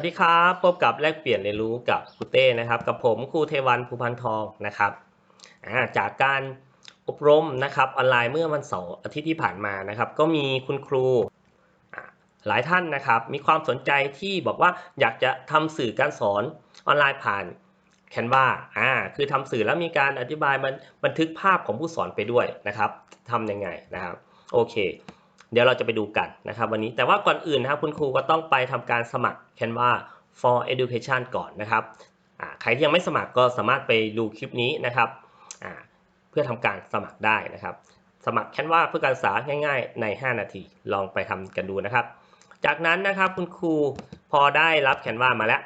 วัสดีครับ พบกับแลกเปลี่ยนเรียนรู้กับครูเต้นะครับ กับผมครูเทวันภูพันทองนะครับจากการอบรมนะครับออนไลน์เมื่อวันเสาร์อาทิตย์ที่ผ่านมานะครับ ก็มีคุณครูหลายท่านนะครับ มีความสนใจที่บอกว่าอยากจะทำสื่อการสอนออนไลน์ผ่าน Canva อ่าคือทำสื่อแล้วมีการอธิบายบันบันทึกภาพของผู้สอนไปด้วยนะครับทำยังไงนะครับโอเค เดี๋ยวเราจะไปดูกันนะครับวันนี้แต่ว่าก่อนอื่นนะครับคุณครูก็ต้องไปทำการสมัคร Canva for Education ก่อนนะครับใครที่ยังไม่สมัครก็สามารถไปดูคลิปนี้นะครับเพื่อทำการสมัครได้นะครับ สมัคร Canva เพื่อการศึกษาง่ายๆ ใน 5 นาทีลองไปทำกันดูนะครับ จากนั้นนะครับคุณครูพอได้รับ Canva มาแล้ว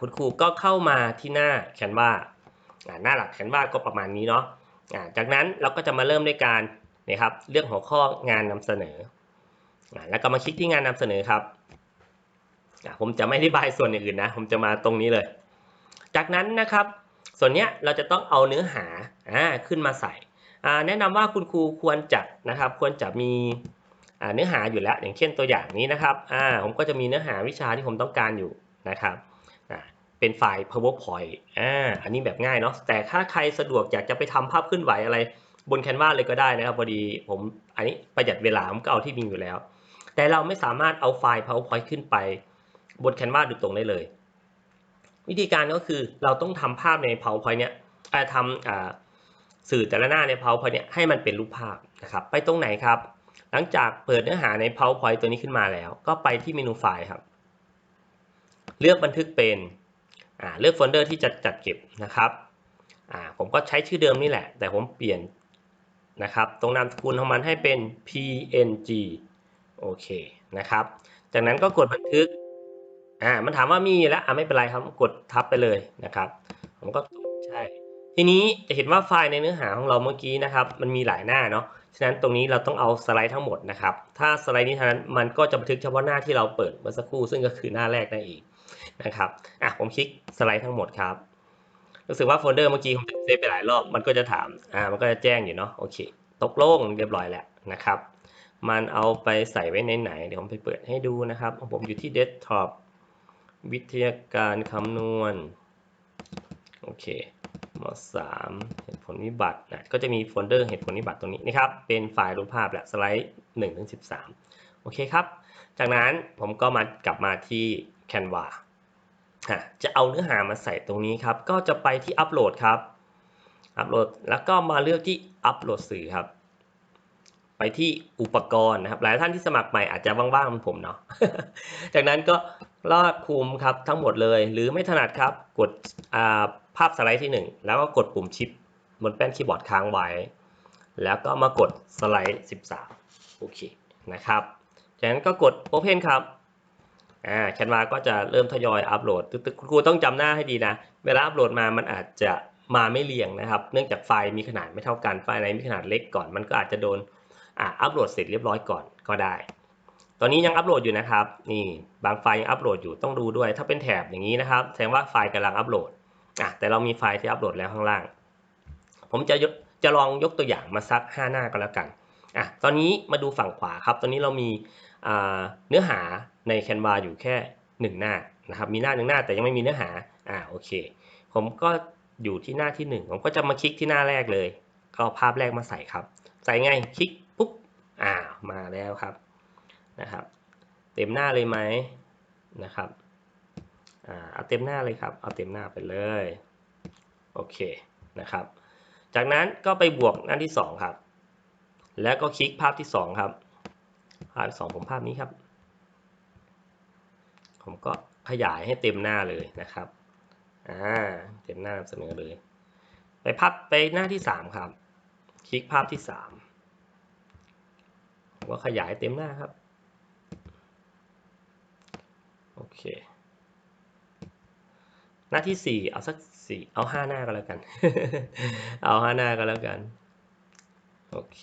คุณครูก็เข้ามาที่หน้า Canva อ่าหน้าหลัก Canva ก็ประมาณนี้เนาะจากนั้นเราก็จะมาเริ่มด้วยการ นะครับเลือกหัวข้องานนำเสนอ แล้วก็มาคลิกที่งานนำเสนอครับ ผมจะไม่อธิบายส่วนอื่นนะ ผมจะมาตรงนี้เลย จากนั้นนะครับ ส่วนนี้เราจะต้องเอาเนื้อหาอขึ้นมาใส่ แนะนำว่าคุณครูควรจัดนะครับ ควรจะมีเนื้อหาอยู่แล้ว อย่างเช่นตัวอย่างนี้นะครับผมก็จะมีเนื้อหาวิชาที่ผมต้องการอยู่นะครับเป็นไฟล์ powerpoint อ่า อันนี้แบบง่ายเนาะ แต่ถ้าใครสะดวกอยากจะไปทำภาพเคลื่อนไหวอะไร บน Canva เลยก็ได้นะครับพอดีผมอันนี้ประหยัดเวลาผมก็เอาที่มีอยู่แล้ว แต่เราไม่สามารถเอาไฟล์ PowerPoint ขึ้นไป บน Canva โดยตรงได้เลย วิธีการก็คือเราต้องทำภาพใน PowerPoint เนี่ยทำอ่าสื่อแต่ละหน้าใน PowerPoint เนี่ยให้มันเป็นรูปภาพนะครับ ไปตรงไหนครับ หลังจากเปิดเนื้อหาใน PowerPoint ตัวนี้ขึ้นมาแล้ว ก็ไปที่เมนูไฟล์ครับ เลือกบันทึกเป็นเลือกโฟลเดอร์ที่จะจัดเก็บนะครับอ่าผมก็ใช้ชื่อเดิมนี่แหละ แต่ผมเปลี่ยน นะครับ ตรงนามสกุลของมันให้เป็น png โอเคนะครับ จากนั้นก็กดบันทึก อ่า มันถามว่ามีแล้ว อ่าไม่เป็นไรครับ กดทับไปเลยนะครับ ผมก็ใช่ ทีนี้จะเห็นว่าไฟล์ในเนื้อหาของเราเมื่อกี้นะครับ มันมีหลายหน้าเนาะ ฉะนั้นตรงนี้เราต้องเอาสไลด์ทั้งหมดนะครับ ถ้าสไลด์นี้เท่านั้น มันก็จะบันทึกเฉพาะหน้าที่เราเปิดเมื่อสักครู่ ซึ่งก็คือหน้าแรกนั่นเองนะครับ อะ ผมคลิกสไลด์ทั้งหมดครับ รู้สึกว่าโฟลเดอร์เมื่อกี้ผมเซฟไปหลายรอบมันก็จะถามอ่ามันก็จะแจ้งอยู่เนาะโอเค ตกลงเรียบร้อยแล้วนะครับ มันเอาไปใส่ไว้ในไหนเดี๋ยวผมไปเปิดให้ดูนะครับผมอยู่ที่เดสก์ท็อปวิทยาการคำนวณโอเคมสามเหตุผลวิบัตินะก็จะมีโฟลเดอร์เหตุผลวิบัติตรงนี้นะครับ เป็นไฟล์รูปภาพแหละสไลด์1ถึง13 โอเคครับ จากนั้นผมก็มากลับมาที่ Canva จะเอาเนื้อหามาใส่ตรงนี้ครับ ก็จะไปที่อัปโหลดครับ อัปโหลด แล้วก็มาเลือกที่อัปโหลดสื่อครับ ไปที่อุปกรณ์นะครับ หลายท่านที่สมัครใหม่อาจจะว่างๆเหมือนผมเนาะ จากนั้นก็ลากคุมครับทั้งหมดเลย หรือไม่ถนัดครับ กดภาพสไลด์ที่ 1 แล้วก็กดปุ่มชิปบนแป้นคีย์บอร์ดค้างไว้ แล้วก็มากดสไลด์ 13 โอเคนะครับ จากนั้นก็กด Open ครับ อ่าแคนวาก็จะเริ่มทยอยอัปโหลดคุณครูต้องจำหน้าให้ดีนะ เวลาอัปโหลดมามันอาจจะมาไม่เรียงนะครับ เนื่องจากไฟล์มีขนาดไม่เท่ากันไฟล์ไหนมีขนาดเล็กก่อน มันก็อาจจะโดนอ่าอัปโหลดเสร็จเรียบร้อยก่อนก็ได้ ตอนนี้ยังอัปโหลดอยู่นะครับ นี่บางไฟล์ยังอัปโหลดอยู่ต้องดูด้วย ถ้าเป็นแถบอย่างนี้นะครับ แสดงว่าไฟล์กำลังอัปโหลดอะแต่เรามีไฟล์ที่อัปโหลดแล้วข้างล่าง ผมจะยกจะลองยกตัวอย่างมาสัก 5 หน้าก็แล้วกันอะตอนนี้มาดูฝั่งขวาครับ ตอนนี้เรามีเนื้อหา ใน Canva อยู่แค่ 1 หน้านะครับมีหน้าหนึ่งหน้าแต่ยังไม่มีเนื้อหาอ่าโอเค ผมก็อยู่ที่หน้าที่ 1 ผมก็จะมาคลิกที่หน้าแรกเลยก็ภาพแรกมาใส่ครับ ใส่ไงคลิกปุ๊บอ่ามาแล้วครับนะครับ เต็มหน้าเลยไหมนะครับอ่าเอาเต็มหน้าเลยครับเอาเต็มหน้าไปเลยโอเคนะครับ จากนั้นก็ไปบวกหน้าที่ 2 ครับ แล้วก็คลิกภาพที่ 2 ครับ ภาพสองผมภาพนี้ครับ ผมก็ขยายให้เต็มหน้าเลยนะครับอ่าเต็มหน้าเสนอเลย ไปพับไปหน้าที่ 3 ครับ คลิกภาพที่ 3 ผมก็ขยายเต็มหน้าครับ โอเค หน้าที่ 4 เอาสักสี่เอาห้าหน้าก็แล้วกัน เอาห้าหน้าก็แล้วกัน โอเค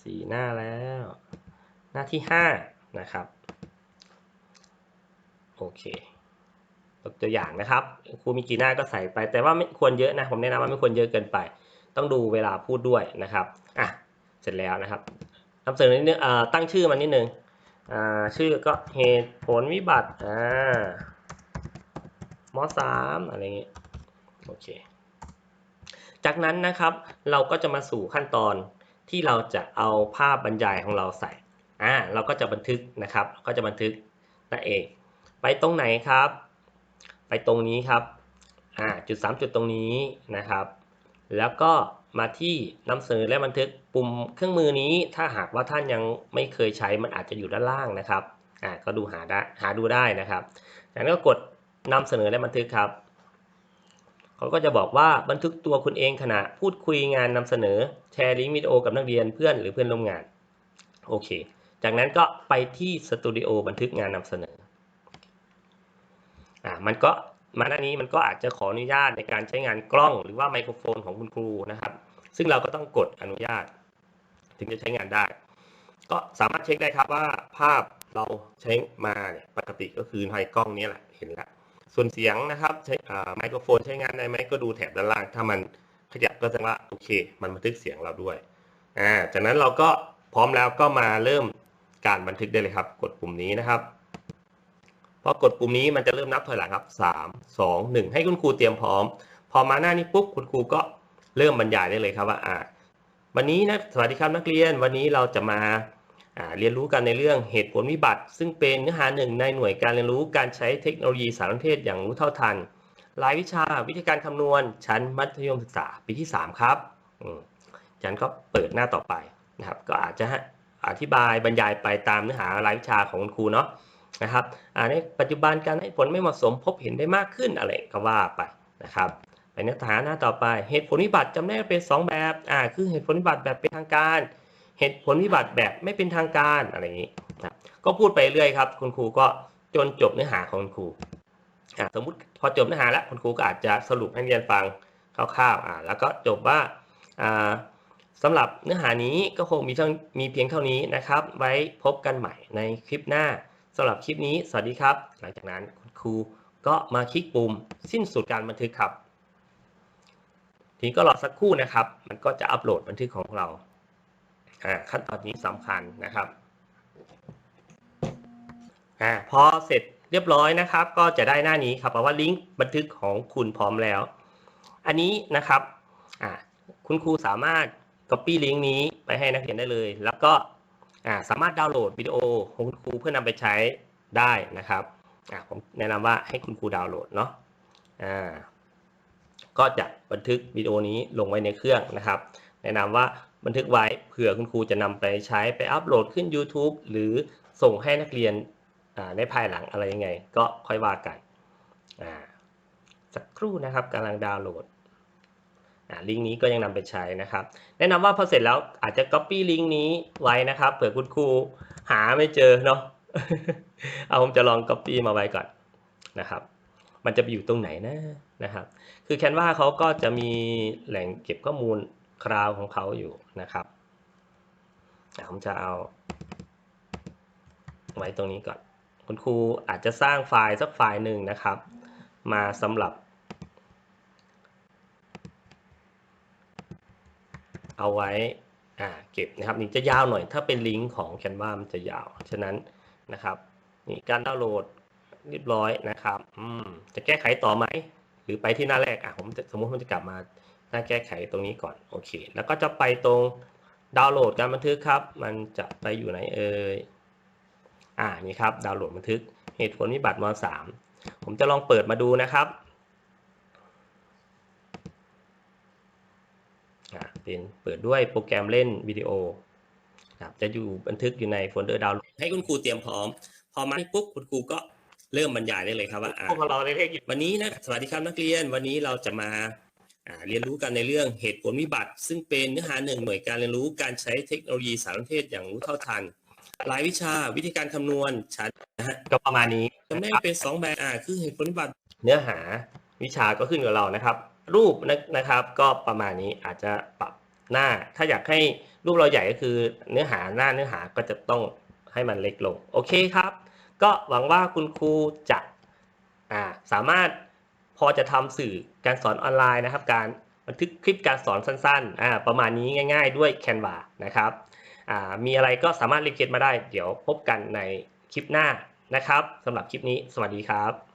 สี่หน้าแล้ว หน้าที่ห้านะครับ โอเคตัวอย่างนะครับครูมีกี่หน้าก็ใส่ไป แต่ว่าไม่ควรเยอะนะ ผมแนะนำว่าไม่ควรเยอะเกินไป ต้องดูเวลาพูดด้วยนะครับอะเสร็จแล้วนะครับนำเสนอนิดนึงตั้งชื่อมันนิดนึงอ่าชื่อก็เหตุผลวิบัติอ่ามสามอะไรอย่างงี้โอเค จากนั้นนะครับเราก็จะมาสู่ขั้นตอนที่เราจะเอาภาพบรรยายของเราใส่อ่าเราก็จะบันทึกนะครับ ก็จะบันทึกนั่นเอง ไปตรงไหนครับ ไปตรงนี้ครับอ่าจุด 3 จุดตรงนี้นะครับ แล้วก็มาที่นำเสนอและบันทึกปุ่มเครื่องมือนี้ถ้าหากว่าท่านยังไม่เคยใช้มันอาจจะอยู่ด้านล่างนะครับอ่าก็ดูหาได้หาดูได้นะครับจากนั้นก็กดนำเสนอและบันทึกครับเขาก็จะบอกว่าบันทึกตัวคุณเองขณะพูดคุยงานนำเสนอแชร์ลิงก์วิดีโอกับนักเรียนเพื่อนหรือเพื่อนร่วมงานโอเค จากนั้นก็ไปที่สตูดิโอบันทึกงานนำเสนอ มันก็มาหน้านี้มันก็อาจจะขออนุญาตในการใช้งานกล้องหรือว่าไมโครโฟนของคุณครูนะครับ ซึ่งเราก็ต้องกดอนุญาต ถึงจะใช้งานได้ ก็สามารถเช็คได้ครับว่าภาพเราใช้มาเนี่ยปกติก็คือในกล้องนี้แหละเห็นแล้วส่วนเสียงนะครับใช้ไมโครโฟนใช้งานได้ไหมก็ดูแถบด้านล่าง ถ้ามันขยับก็แสดงว่าโอเค มันบันทึกเสียงเราด้วยอ่าจากนั้นเราก็พร้อมแล้วก็มาเริ่มการบันทึกได้เลยครับ กดปุ่มนี้นะครับ พอกดปุ่มนี้มันจะเริ่มนับถอยหลังครับสามสองหนึ่งให้คุณครูเตรียมพร้อม พอมาหน้านี้ปุ๊บคุณครูก็เริ่มบรรยายได้เลยครับว่าอ่าวันนี้นะสวัสดีครับนักเรียนวันนี้เราจะมาเรียนรู้กันในเรื่องเหตุผลวิบัติ ซึ่งเป็นเนื้อหาหนึ่งในหน่วยการเรียนรู้การใช้เทคโนโลยีสารสนเทศอย่างรู้เท่าทัน รายวิชาวิธีการคำนวณชั้นมัธยมศึกษาปีที่ 3 ครับฉันก็เปิดหน้าต่อไปนะครับ ก็อาจจะอธิบายบรรยายไปตามเนื้อหารายวิชาของคุณครูเนาะ นะครับในปัจจุบันการให้ผลไม่เหมาะสมพบเห็นได้มากขึ้นอะไรก็ว่าไปนะครับไปเนื้อหาหน้าต่อไป เหตุผลวิบัติจำแนกเป็น 2 แบบอ่าคือเหตุผลวิบัติแบบเป็นทางการ เหตุผลวิบัติแบบไม่เป็นทางการอะไรอย่างนี้นะก็พูดไปเรื่อยครับ คุณครูก็จนจบเนื้อหาของคุณครูสมมุติพอจบเนื้อหาแล้วคุณครูก็อาจจะสรุปให้เรียนฟังคร่าวๆอ่าแล้วก็จบว่าอ่าสำหรับเนื้อหานี้ก็คงมีเท่ามีเพียงเท่านี้นะครับ ไว้พบกันใหม่ในคลิปหน้า สำหรับคลิปนี้ สวัสดีครับ หลังจากนั้นคุณครูก็มาคลิกปุ่มสิ้นสุดการบันทึกครับ ทีนี้ก็รอสักครู่นะครับ มันก็จะอัปโหลดบันทึกของเราขั้นตอนนี้สำคัญนะครับอพอเสร็จเรียบร้อยนะครับ ก็จะได้หน้านี้ครับแปลว่าลิงก์บันทึกของคุณพร้อมแล้ว อันนี้นะครับคุณครูสามารถ Copy ลิงก์นี้ไปให้นักเรียนได้เลย แล้วก็ สามารถดาวน์โหลดวิดีโอของคุณครูเพื่อนำไปใช้ได้นะครับผมแนะนำว่าให้คุณครูดาวน์โหลดเนาะก็จะบันทึกวิดีโอนี้ลงไว้ในเครื่องนะครับ แนะนำว่าบันทึกไว้เผื่อคุณครูจะนำไปใช้ไปอัปโหลดขึ้น YouTube หรือส่งให้นักเรียนในภายหลังอะไรยังไง ก็ค่อยว่ากันสักครู่นะครับกำลังดาวน์โหลด ลิงก์นี้ก็ยังนำไปใช้นะครับ แนะนำว่าพอเสร็จแล้วอาจจะ Copy ลิงก์นี้ไว้นะครับ เผื่อคุณครูหาไม่เจอเนาะเอาผมจะลอง Copy มาไว้ก่อนนะครับ มันจะไปอยู่ตรงไหนนะนะครับ คือแคนวาเขาก็จะมีแหล่งเก็บข้อมูลคราวของเขาอยู่นะครับผมจะเอาไว้ตรงนี้ก่อน คุณครูอาจจะสร้างไฟล์สักไฟล์หนึ่งนะครับ มาสำหรับ เอาไว้เก็บนะครับนี่จะยาวหน่อย ถ้าเป็นลิงก์ของ Canva มันจะยาว ฉะนั้นนะครับนี่การดาวน์โหลดเรียบร้อยนะครับจะแก้ไขต่อไหมหรือไปที่หน้าแรกอะผมสมมติผมจะกลับมาหน้าแก้ไขตรงนี้ก่อนโอเค แล้วก็จะไปตรงดาวน์โหลดการบันทึกครับ มันจะไปอยู่ไหนเอ่ยอ่านี่ครับดาวน์โหลดบันทึกเหตุผลวิบัติม .3 ผมจะลองเปิดมาดูนะครับอ่า เป็นเปิดด้วยโปรแกรมเล่นวิดีโอครับจะอยู่บันทึกอยู่ในโฟลเดอร์ดาวน์โหลดให้คุณครูเตรียมพร้อม พอมาปุ๊บคุณครูก็เริ่มบรรยายได้เลยครับว่าพวกเราได้เลขวันนี้นะสวัสดีครับนักเรียนวันนี้เราจะมาเรียนรู้กันในเรื่องเหตุผลวิบัติ ซึ่งเป็นเนื้อหาหนึ่งหน่วยการเรียนรู้การใช้เทคโนโลยีสารสนเทศอย่างรู้เท่าทันรายวิชาวิธีการคำนวณชั้นนะฮะก็ประมาณนี้จำแนกเป็นสองแบบอ่าคือเหตุผลวิบัติ เนื้อหาวิชาก็ขึ้นกับเรานะครับ รูปนะครับก็ประมาณนี้อาจจะปรับ หน้า ถ้าอยากให้รูปเราใหญ่ก็คือเนื้อหาหน้าเนื้อหาก็จะต้องให้มันเล็กลง โอเคครับ ก็หวังว่าคุณครูจะอ่าสามารถพอจะทำสื่อการสอนออนไลน์นะครับ การบันทึกคลิปการสอนสั้นๆอ่าประมาณนี้ง่าย ๆ ด้วย Canva นะครับอ่ามีอะไรก็สามารถรีเควสต์มาได้ เดี๋ยวพบกันในคลิปหน้านะครับสำหรับคลิปนี้ สวัสดีครับ